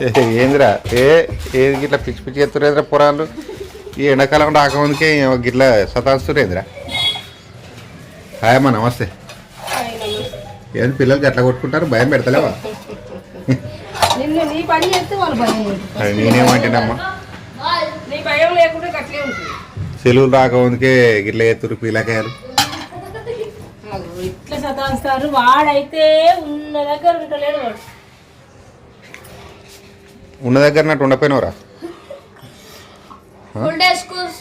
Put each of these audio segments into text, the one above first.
ఏందిరా? ఏ ఏది గిట్లా పిచ్చి పిచ్చి ఎత్తురేంద్రా పొరాలు ఈ ఎండాకాలం రాకముందుకే గిట్లా సతాస్తురేంద్రా హాయ్ అమ్మా నమస్తే. ఏంది పిల్లలకి ఎట్లా కొట్టుకుంటారు? భయం పెడతలేవా? నేనేమంటేనమ్మా? గట్లే సెలవులు రాకముందుకే గిట్ల ఎత్తురు పీలకాయలు. ఇట్లా సతాయిస్తారు వాడైతే ఉన్న దగ్గర ఉండలేడు వాడు. ఉన్న దగ్గర నట్టు ఉండపోయినవరా. ఫుల్ డే స్కూల్స్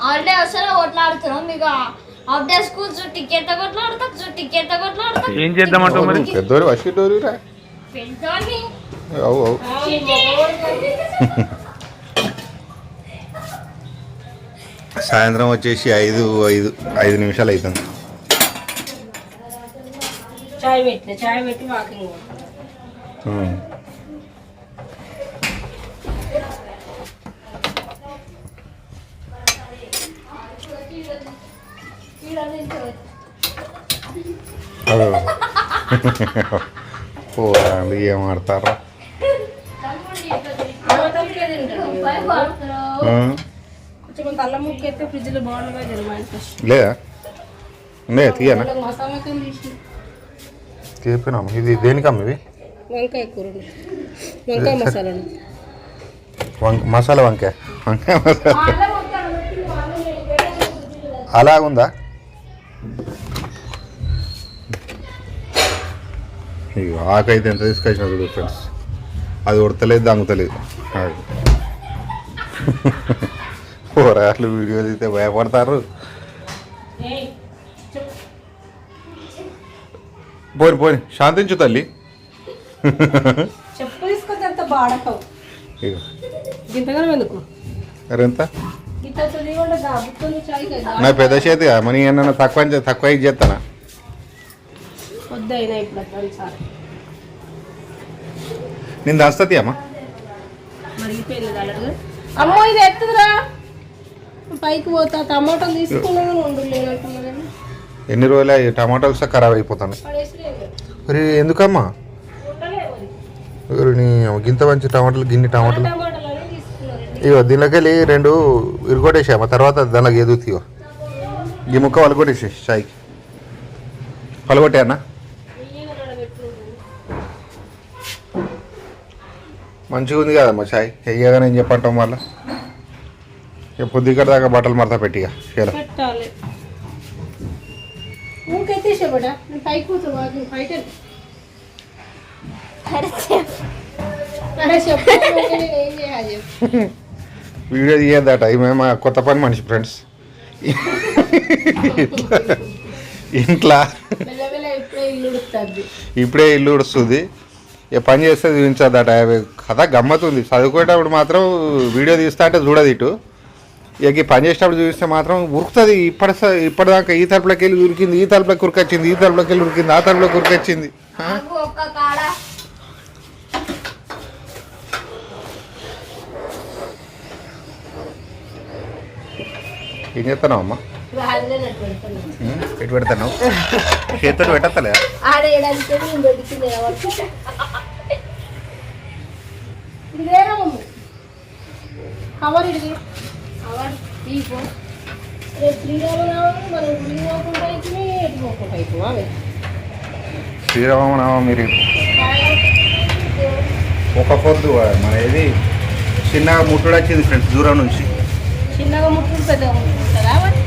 హాలిడే వస్తే కొట్లాడుతున్నాం మీకు హాఫ్ డే స్కూల్స్ టికెట్ కొట్లాడతాం టికెట్ కొట్లాడతాం. ఏం చేద్దామంటావు మరి? పెద్దోరు వసిటోరురా పెద్దోని అవు అవు. సాయంత్రం వచ్చేసి ఐదు ఐదు ఐదు నిమిషాలు అవుతుంది చాయ్ పెట్టిన చాయ్ పెట్టి వాకింగ్ పోతాం. ఉం. అదో. పోరాళ్ళు ఏం ఆడతారా అవతలకే తింటాడు. ఆ? కొంచెం కొంత అల్లం ముక్క అయితే ఫ్రిడ్జ్లో బాగుండగా లేదా? ఉన్నాయా తీయనా? కింద తీసి తీపినాం. ఇది దేనికమ్మ ఇది? వంకాయ కూర ఉంది. వంకాయ మసాలా ఉంది. వంక మసాలా వంకాయ. వంకాయ మసాలా. అలాగుందా? ఇక ఆకైతే ఎంత తీసుకొచ్చిన చూడు ఫ్రెండ్స్ అది ఉడతలేదు దంగుతలేదు. పోరాళ్ళు వీడియో తీస్తే భయపడతారు. పోని పోని శాంతించు తల్లి. నా పెద్ద చేతి మనీ ఏమన్నా తక్కువ తక్కువ చేస్తానా వద్దయినా ఇప్పుడు నేను దాస్తుంది అమ్మా. అమ్మో ఇది ఎత్తుదురా. పైకి పోతా టమాటాలు తీసుకున్నాను ఎన్ని రోజులు ఈ టమాటాలు సహా ఖరాబ్ అయిపోతాను మరి ఎందుకమ్మా? గింత మంచి టమాటాలు గిన్ని టమాటాలు. దీనిలోకి వెళ్ళి రెండు ఇరుగొట్టేసామా తర్వాత దానిలోకి ఎదుగుతాయో ఈ ముక్క వలగొట్టేసి చాయ్కి. పలగొట్టే మంచిగా ఉంది కదమ్మా చాయ్. వెయ్యగా నేను చెప్పంటాం మళ్ళీ? ఇక పొద్దుగడ దాకా బట్టలు మడత పెట్టి ఇక చీల. పెట్టాలి. ఊకెత్తేసే బట నేను పైకి పోతా వాకింగ్ పైకి వెళ్ళు. అరే చెప్పు. ఊరికే నేను ఏం చేయాలి? చెప్పు వీడియో తీయద్దట ఈమె మా కొత్త పని మనిషి ఫ్రెండ్స్. ఇంట్లో. ఇప్పుడే ఇల్లు ఉడుస్తుంది. ఇక పని చేస్తే చూపించద్దట. కథ గమ్మతుంది. చదువుకునేటప్పుడు మాత్రం వీడియో తీస్తా అంటే చూడదు ఇటు ఇక ఈ పని చేసేటప్పుడు చూపిస్తే మాత్రం ఉరుకుతుంది. ఇప్పటి ఇప్పటిదాకా ఈ తలుపులోకి వెళ్ళి ఉరికింది ఈ తలుపులోకి ఉరికొచ్చింది ఈ తలుపులోకి వెళ్ళి ఉరికింది ఆ తలుపులోకి ఉరికొచ్చింది. ఏం చేస్తున్నావు అమ్మా? ఎటు పెడతావు చేతితో పెట్టత్తలే ఇది వేరే మమ్మీ కవర్ ఇది కవర్ తీపో రేపు శ్రీరామనవమి మనం పోకుండా అయితే ఎటు పోకుండా ఒక పొద్దు మన ఏది? చిన్న ముట్టుడు వచ్చింది ఫ్రెండ్స్ దూరం నుంచి. చిన్నగా ముట్టుకుంటు పెద్దగా ముట్టుకుంటుందా మరి?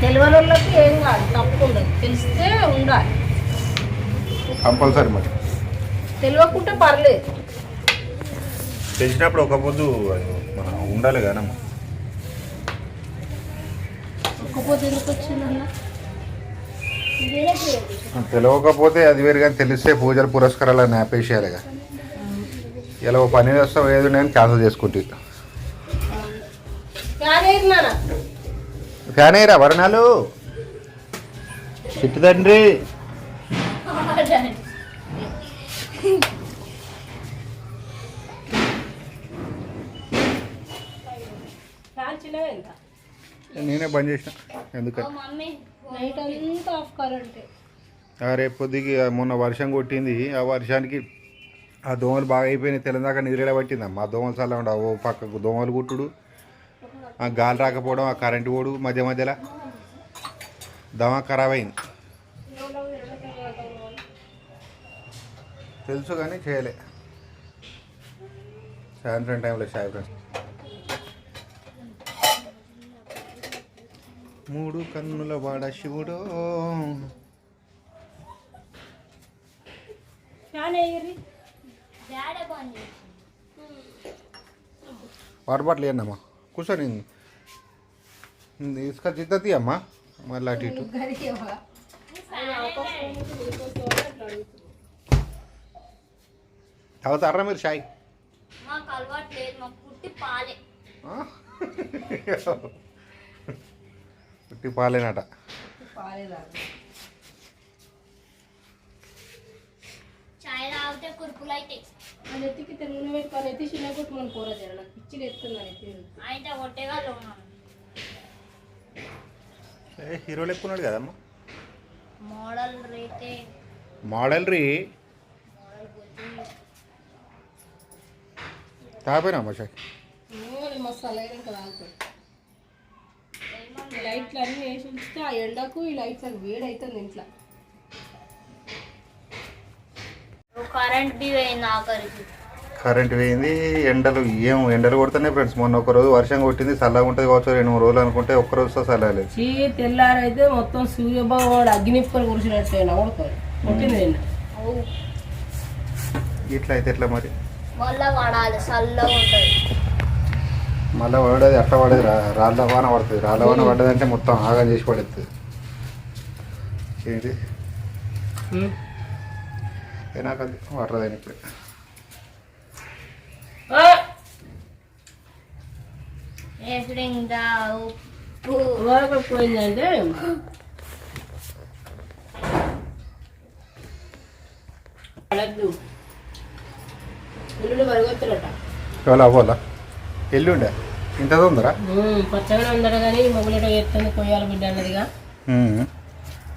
తెలియని వాళ్ళకి ఏం కాదు తప్పు ఉండదు తెలిస్తే ఉండాలి. కంపల్సరీ మరి. తెలియకుంటే పర్లేదు. తెలిసినప్పుడు ఒక పొద్దు మనం ఉండాలి కానీ ఒక్కపోతే ఎందుకు వచ్చిందన్న ఇదేనే పేరు. తెలియకపోతే అది వేరు కానీ తెలిస్తే పూజలు పురస్కారాలు అని ఆపేసేయాలిగా ఇలా ఓ పని వస్తావు ఏది నేను క్యాన్సిల్ చేసుకుంటే. ఫ్యాన్ అయ్యరా వరణాలు? చిట్టు తండ్రి. నేనే బంద్ చేసిన ఎందుకని? మమ్మీ. నైట్ అంతా ఆఫ్ కరెంట్. రేపు పొద్దుకి మొన్న వర్షం కొట్టింది. ఆ వర్షానికి ఆ దోమలు బాగా అయిపోయినాయి. తెలంగాణ నిద్రలో పట్టిందమ్మా. ఆ దోమలు చల్ల ఉండ ఓ పక్కకు దోమలు కుట్టుడు ఆ గాలి రాకపోవడం ఆ కరెంటు పోడు మధ్య మధ్యలో. దమ ఖరాబ్ అయింది. తెలుసు కానీ చేయలే. సాయంత్రం టైంలో షాయి మూడు కన్నుల వాడ శివుడో. వాటర్ బాటిల్ ఏందమ్మా కూర్చొని తీసుకొచ్చి ఇద్దతి అమ్మా మళ్ళీ అటు ఇటు. తాగుతారా మీరు షాయ్ పుట్టి పాలేనట. ఎత్తికి నూనె పెట్టుకొని ఎత్తి చిన్న కొట్టుకొని కూర జర నాకు పిచ్చిలు ఎత్తున్నాను ఎత్తి అయితే కొట్టేగా ఉన్నాను ఏ హీరో లెక్కున్నాడు కదమ్మా మోడల్ రేటే మోడల్ రీ? మోడల్ బుద్ధి తాగిపోయినా అమ్మా షాయ్ నూనె మస్తు అలాగే ఇంకా తాగుతాయి ఏమన్నా ఈ లైట్లు అన్నీ వేసి ఉంచితే ఆ ఎండకు ఈ లైట్స్ అది వేడి అవుతుంది ఇంట్లో కరెంట్ బి పోయింది ఆఖరికి. కరెంట్ పోయింది ఎండలు ఏం ఎండలు కొడుతున్నాయి ఫ్రెండ్స్. మొన్న ఒక రోజు వర్షం కొట్టింది చల్లగా ఉంటుంది కావచ్చు రెండు మూడు రోజులు అనుకుంటే ఒక్క రోజుతో చల్లలేదు చీ తెల్లారైతే మొత్తం నవ్వుతాడు కొట్టింది నిన్న. ఓ. ఇట్లా అయితే ఎట్లా మరి? మళ్ళా చల్లగా ఉంటుంది. మళ్ళీ పడేది అట్లా పడేది రాళ్ళ వాన పడుతుంది. రాళ్ళ వాన పడ్డదంటే మొత్తం ఆగం చేసి పడుతుంది ఏంటి? నాకు అది వాటర్ ఇప్పుడు. పోయిందంటే అడగదు ఇల్లు మరగొత్తురట. ఎవరు అవ్వాలా? ఎల్లుండే? ఇంత తొందర? పచ్చగా ఉందట కానీ మొగులట ఎత్తుంది కొయ్యాలి బిడ్డ అన్నదిగా.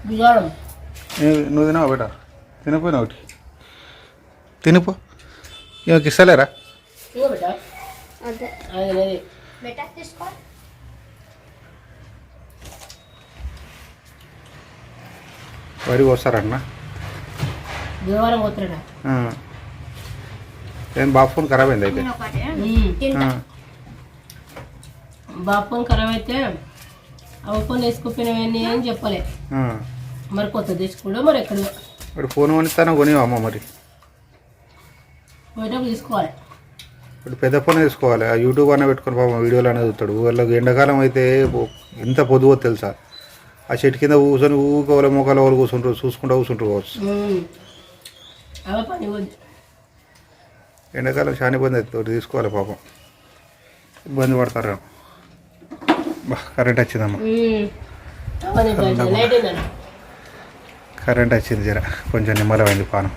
బిగాడం నువ్వు తినవా బేట? తినపోయినా ఒకటి? తినిపో. ఇవాళకి ఇస్తలేరా బిడ్డ వరి పోతురట. ఏం బాబు ఫోన్ ఖరాబ్ అయింది అయితే నేను ఒకటే ఉమ్. తింటా బాపం ఖరాబ్ అయితే అవపం వేసుకుపోయినవన్నీ అని చెప్పలే. మరి కొత్త తెచ్చుకోవడం మరి ఎక్కడ? ఇప్పుడు ఫోన్ కొనిస్తానో కొనివా అమ్మ మరి? పోయేటప్పుడు తీసుకోవాలి. ఇప్పుడు పెద్ద ఫోన్ తీసుకోవాలి. ఆ యూట్యూబ్ అన్న పెట్టుకొని పాపం వీడియోలు అనేది చూస్తాడు. వాళ్ళకి ఎండాకాలం అయితే ఎంత పొద్దువో తెలుసా? ఆ చెట్టు కింద కూర్చొని ఊకోవాలి మోకాలు వాళ్ళు కూర్చుంటారు చూసుకుంటూ కూర్చుంటారు కావచ్చు. ఎండాకాలం చాలా ఇబ్బంది అవుతుంది. తీసుకోవాలి పాపం. ఇబ్బంది పడతారు. కరెంట్ వచ్చిందమ్మా కరెంట్ వచ్చింది జర కొంచెం నిమ్మలమైంది పానం.